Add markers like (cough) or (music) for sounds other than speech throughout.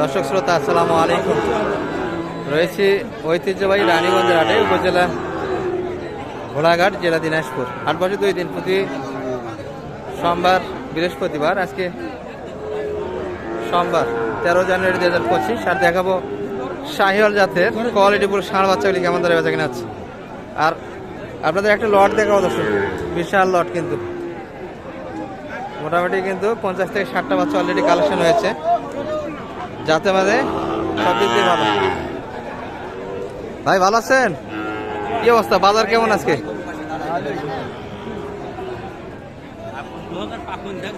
দর্শক শ্রোতা, আসসালামু আলাইকুম। রয়েছি ঐতিহ্যবাহী রানীগঞ্জের হাটে, উপজেলা ঘোড়াঘাট, জেলা দিনাজপুর। আট বছর দুই দিন প্রতি সোমবার, বৃহস্পতিবার, আজকে সোমবার, তেরো জানুয়ারি দু হাজার পঁচিশ। আর দেখাবো শাহিওয়াল জাতের কোয়ালিটিফুল ষাঁড় বাচ্চাগুলি কেমন ধরে বেচা কিনা হচ্ছে। আর আপনাদের একটা লট দেখাবো দর্শক, বিশাল লট কিন্তু। মোটামুটি কিন্তু পঞ্চাশ থেকে ষাটটা বাচ্চা অলরেডি কালেকশন হয়েছে। যাতে মানে সব দিক দিয়ে ভালো। ভাই ভালো আছেন? কি অবস্থা? বাজার কেমন আজকে?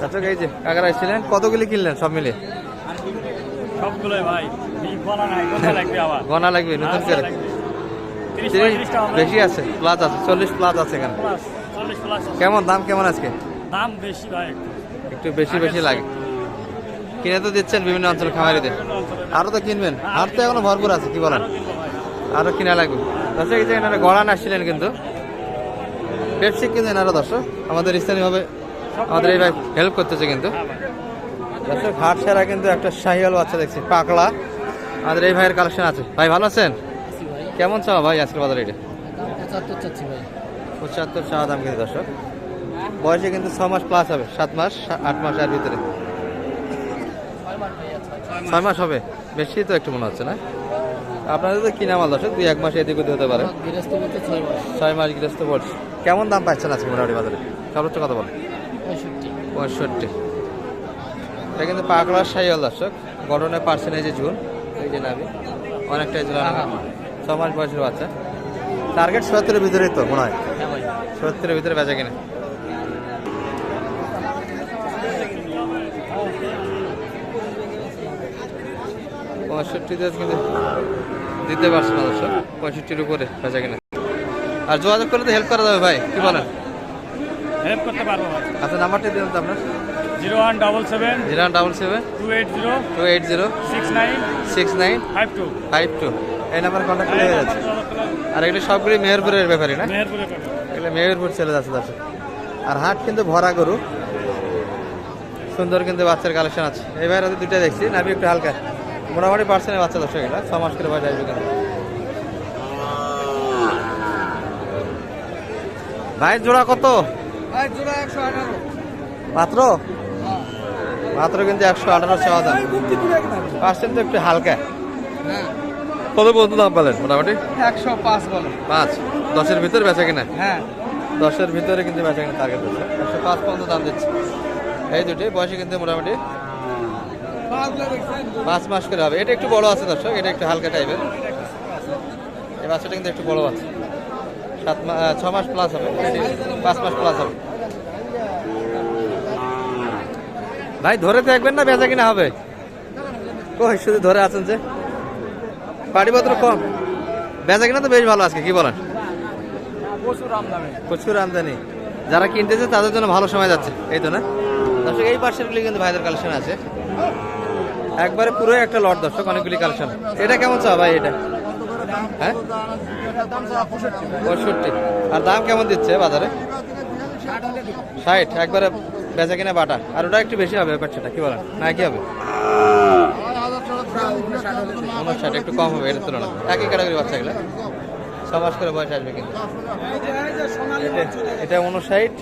আচ্ছা এই যে কাকারা এসেছিলেন কতগুলি কিনলেন সব মিলে সবগুলোই ভাই। গনা লাগবে নতুন করে? বেশি আছে প্লাস আছে চল্লিশ প্লাস আছে এখানে। কেমন দাম কেমন আজকে? দাম বেশি ভাই। একটু। বেশি বেশি লাগে। কিনে তো দিচ্ছেন বিভিন্ন অঞ্চল খামারিদের। বিভিন্ন অঞ্চলে আরও তো কিনবেন। আর তো এখনও ভরপুর আছে, কি বলেন? আরও কিনবো কিনা লাগবে। দর্শক, এই যে গড়ান আসছিলেন কিন্তু। পেপসি কিন্তু এনারা দর্শক। আমাদের স্থানীয়ভাবে আমাদের এই ভাই হেল্প করতেছে কিন্তু। দর্শক, হাট কিন্তু একটা শাহিওয়াল বাচ্চা দেখছি পাকলা আমাদের এই ভাইয়ের কালেকশন আছে। ভাই, ভালো আছেন? কেমন চাওয়া ভাই আজকের বাজারে এটা পঁচাত্তর চাওয়া দাম কিন্তু দর্শক। বয়সে কিন্তু ছ মাস প্লাস হবে, সাত মাস, আট মাস এর ভিতরে। ছয় মাস হবে। বেশি তো একটু মনে হচ্ছে না। আপনাদের তো কিনা মাল দর্শক দুই এক মাস এদিক ওদিক হতে পারে। ছয় মাস। ছয় মাস গৃহস্থ পড়ছে কেমন দাম পাচ্ছেন আজকে মোটামুটি বাজারে? সর্বোচ্চ কত বলে? পঁয়ষট্টি। এটা কিন্তু পাকড়ার সাইয়াল দর্শক। গঠনে পার্সেন্টেজে ঝুল এই যে নাবি অনেকটাই হয়। ছ মাস বয়সের বাচ্চা। টার্গেট সত্তরের ভিতরেই তো মনে হয়। হ্যাঁ সত্তরের ভিতরে বেচা কিনা। পঁয়ষট্টিতে কিন্তু দিতে পারছে না দর্শক পঁয়ষট্টির উপরে বেচা কিনা। আর যোগাযোগ করলে তো হেল্প করা যাবে ভাই কি বলেন? হেল্প করতে পারব ভাই। আচ্ছা নাম্বারটা দিন তো আপনার। Zero one double seven zero double seven two eight zero two eight zero six nine six nine five two. Five two. এই নাম্বারে কন্ট্যাক্ট হয়ে যাচ্ছে। আর এগুলো সবগুলি মেহেরপুরের না? মেহেরপুরে এগুলো মেহেরপুর চলে যাচ্ছে দর্শক আর হাট কিন্তু ভরা গরু। সুন্দর কিন্তু বাচ্চার কালেকশন আছে। এবার দুইটা দেখছি নাবি একটু হালকা। মোটামুটি পার্সেন্টের বাচ্চা দর্শক এটা ছ মাস করে বয়স আসবে ভাই জোড়া কত? ভাই জোড়া একশো আঠারো। মাত্র? মাত্র কিন্তু একশো আঠারো চাওয়া দাম পার্সেন্ট তো একটু হালকা। হ্যাঁ। কত পর্যন্ত দাম পেলেন মোটামুটি? একশো পাঁচ বলো। পাঁচ। দশের ভিতরে বেচা কিনা? হ্যাঁ। দশের ভিতরে কিন্তু বেচা কিনা টার্গেট একশো পাঁচ পর্যন্ত দাম দিচ্ছে। এই দুটি বয়সে কিন্তু মোটামুটি পাঁচ মাস করে হবে। এটা একটু বড় আছে দর্শক এটা একটু হালকা টাইপের এই বাচ্চাটা কিন্তু একটু বড় আছে। সাত মাস ছ মাস প্লাস হবে। পাঁচ মাস প্লাস হবে। ভাই ধরে থাকবেন না বেচা কিনা হবে? কই শুধু ধরে আছেন যে? পাটিপত্র কম। বেচা কিনা তো বেশ ভালো আজকে কি বলেন? প্রচুর আমদানি। প্রচুর আমদানি। যারা কিনতেছে তাদের জন্য ভালো সময় যাচ্ছে। এই তো না? দর্শক এই পার্সেলগুলি কিন্তু ভাইদের কালেকশন আছে। একবারে পুরোই একটা লট দর্শক, অনেকগুলি কালেকশন। এটা কেমন চা ভাই এটা? হ্যাঁ? পঁয়ষট্টি। আর দাম কেমন দিচ্ছে বাজারে? ষাট, একবারে বেচা কিনা বাটা। আর ওটা একটু বেশি হবে ব্যাপার সেটা কি বলেন? না, কি হবে? উনষাট, একটু কম হবে, এর তুলনায়। একই ক্যাটাগরি বাচ্চাগুলো। ছ মাস করে বয়স আসবে কিন্তু। এটা উনষাট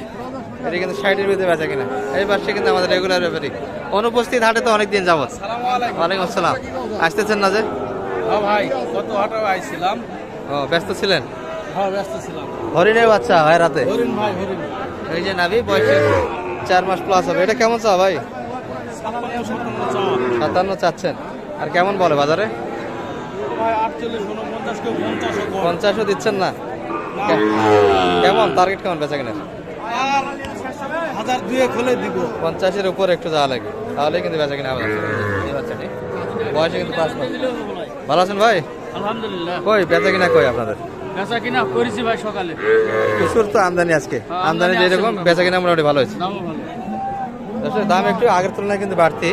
এটা কিন্তু ষাটের ভিতরে বেচা কিনা। এই পাশে কিন্তু আমাদের রেগুলার ব্যাপারই অনুপস্থিত হাটে তো অনেক দিন যাবত ওয়ালাইকুম আসসালাম। আসতেছেন না যে? হ্যাঁ ভাই কত হাটা আইছিলাম। ও ব্যস্ত ছিলেন? হ্যাঁ হরিণের বাচ্চা হয় রাতে? এই যে নাবি বয়সে চার মাস প্লাস হবে। এটা কেমন চা ভাই? সাতান্ন চাচ্ছেন। আর কেমন বলে বাজারে? পঞ্চাশও দিচ্ছেন না? কেমন? টার্গেট কেমন বেচা কিনা হাজার দুয়ে খুলে দিব। পঞ্চাশের উপর একটু যাওয়া লাগবে তাহলে কিন্তু বেচা কিনা বাচ্চাটি বয়সে কিন্তু পাঁচ মাস। ভালো আছেন ভাই? আলহামদুলিল্লাহ। কই বেচা কিনা কই আপনাদের? বেচা কিনা করেছি ভাই সকালে। প্রচুর তো আমদানি আজকে। হ্যাঁ, আমদানি যেরকম মোটামুটি। বেচা কিনা মোটামুটি ভালো হয়েছে। দাম একটু আগের তুলনায় কিন্তু বাড়তি।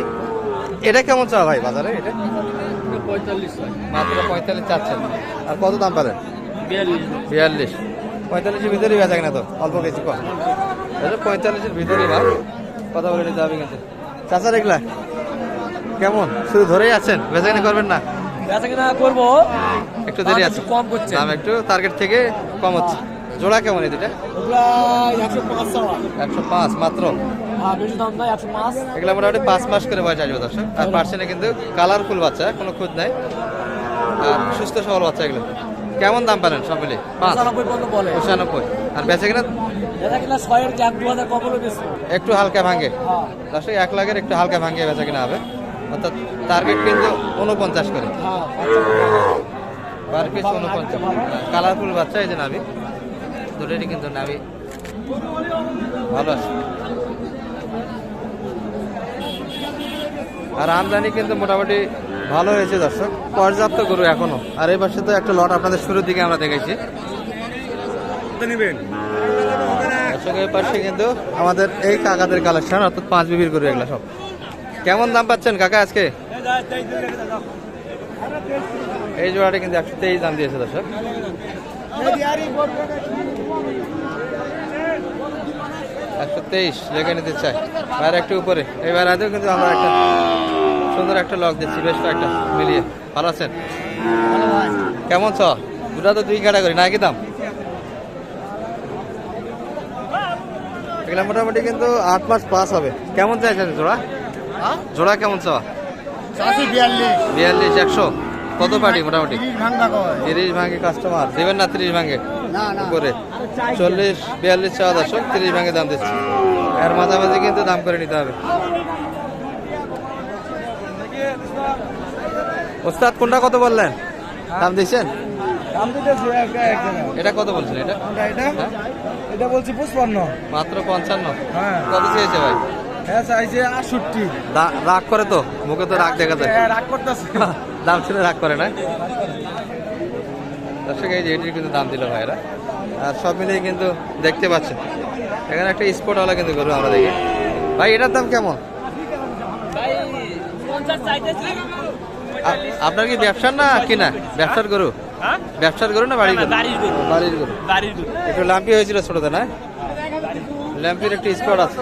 এটা কেমন চা ভাই বাজারে এটা? পঁয়তাল্লিশ মাত্র পঁয়তাল্লিশ চাচ্ছেন। আর কত দাম পাবেন? বিয়াল্লিশ। বিয়াল্লিশ। পঁয়তাল্লিশের ভিতরেই বেচা কিনা তো অল্প কিছু কম। পঁয়তাল্লিশের ভাই কথা বলে নিতে হবে কিন্তু। চাচা দেখলা? কেমন? শুধু ধরেই আছেন? বেচাকেনা করবেন না? বেচা কিনা করব। একটু দেরি আছে। কম করছে। দাম একটু টার্গেট থেকে কম হচ্ছে। জোড়া কেমন এই দুটা একশো পাঁচ মাত্র? হ্যাঁ এগুলো মোটামুটি পাঁচ মাস করে বয়স আসবে দর্শক। আর পার্সেন্টে কিন্তু কালারফুল বাচ্চা কোনো খুঁজ নাই। আর সুস্থ সবল বাচ্চা এগুলো। কেমন দাম পেলেন সব পঁচানব্বই পর্যন্ত বলে। পঁচানব্বই। আর বেচে কিনা? একটু হালকা ভাঙে। হ্যাঁ। এক লাখের একটু হালকা ভাঙিয়ে বেচা কিনা হবে। অর্থাৎ টার্গেট কিন্তু উনপঞ্চাশ করে। হ্যাঁ পার পিস উনপঞ্চাশ কালারফুল বাচ্চা এই যে নাবি দুটোরই কিন্তু নাবি ভালো আছে। আর আমদানি কিন্তু মোটামুটি ভালো হয়েছে দর্শক। পর্যাপ্ত গরু এখনও। আর এই পাশে তো একটা লট আপনাদের শুরুর দিকে আমরা দেখেছি পাশে কিন্তু আমাদের এই কাকাদের কালেকশন অর্থাৎ পাঁচ বিবির গরু এগুলো সব। কেমন দাম পাচ্ছেন কাকা আজকে? এই জোড়াটা কিন্তু একশো তেইশ দাম দিয়েছে দর্শক। একশো তেইশ লেগে নিতে চাই আর একটু উপরে। এবার আদেও কিন্তু আমরা একটা সুন্দর একটা লক দিচ্ছি বেশ কয়েকটা মিলিয়ে। ভালো আছেন? কেমন ছ? দুটা তো দুই ক্যাটাগরি না কি দাম? এগুলা মোটামুটি কিন্তু আট মাস পাস হবে। কেমন চাইছেন জোড়া? জোড়া কেমন চাওয়া বিয়াল্লিশ। একশো। কত পার্টি মোটামুটি? তিরিশ ভাঙা কাস্টমার দেবেন না তিরিশ ভাঙে? না চল্লিশ বিয়াল্লিশ চাওয়া দর্শক তিরিশ ভাঙে দাম দিচ্ছে। আর মাঝামাঝি কিন্তু দাম করে নিতে হবে। ওস্তাদ কোনটা কত বললেন? দাম দিচ্ছেন দাম দিতেছি একটা এক জায়গায় এটা কত বলছেন এটা? এটা? হ্যাঁ? বলছি পুষ্পান্ন মাত্র পঞ্চান্ন? হ্যাঁ। কত চেয়েছে ভাই? হ্যাঁ চাইছে আটষট্টি। রাগ করে তো মুখে তো রাগ দেখা যায়। হ্যাঁ, রাগ করতেছে। (laughs) দাম শুনে রাগ করে না? দর্শক এই যে এটির কিন্তু দাম দিল ভাইরা আর সব মিলিয়ে কিন্তু দেখতে পাচ্ছেন। এখানে একটা স্পোর্টওয়ালা কিন্তু গরু আমরা দেখি। ভাই এটার দাম কেমন? আপনার কি ব্যবসার না কিনা? ব্যবসার গরু? ব্যবসার গরু না বাড়ির গরু? বাড়ির গরু। একটু লাম্পি হয়েছিল ছোটতে না ল্যাম্পির একটু স্পট আছে।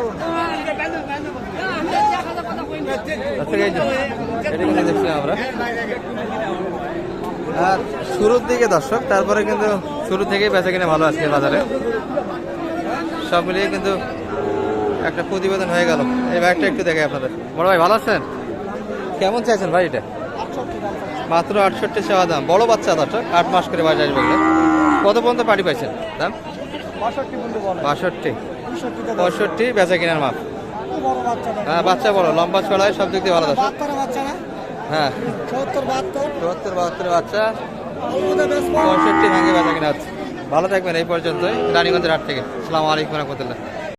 দেখছিলাম আমরা। আর শুরুর দিকে দর্শক তারপরে কিন্তু শুরু থেকেই বেচা কিনে ভালো আজকে বাজারে। সব মিলিয়ে কিন্তু একটা প্রতিবেদন হয়ে গেল। এই ব্যাগটা একটু দেখে আপনাদের। বড় ভাই ভালো আছেন? কেমন চাইছেন ভাই এটা? মাত্র আটষট্টি সেবা দাম। বড় বাচ্চা দর্শক আট মাস করে বাজার আসবে কত পর্যন্ত পাটি পাইছেন? দাম? বাষট্টি। পঁয়ষট্টি, বেচা কেনার মাপ। হ্যাঁ বাচ্চা বড়, লম্বা ছড়ায় সব দিক দিয়ে ভালো দর্শক। হ্যাঁ। বাহাত্তর বাচ্চা। পঁয়ষট্টি ভাঙে বেচা কিনা ভালো থাকবেন এই পর্যন্তই, রানীগঞ্জের হাট থেকে। সালাম আলাইকুম রহমতুল্লাহ।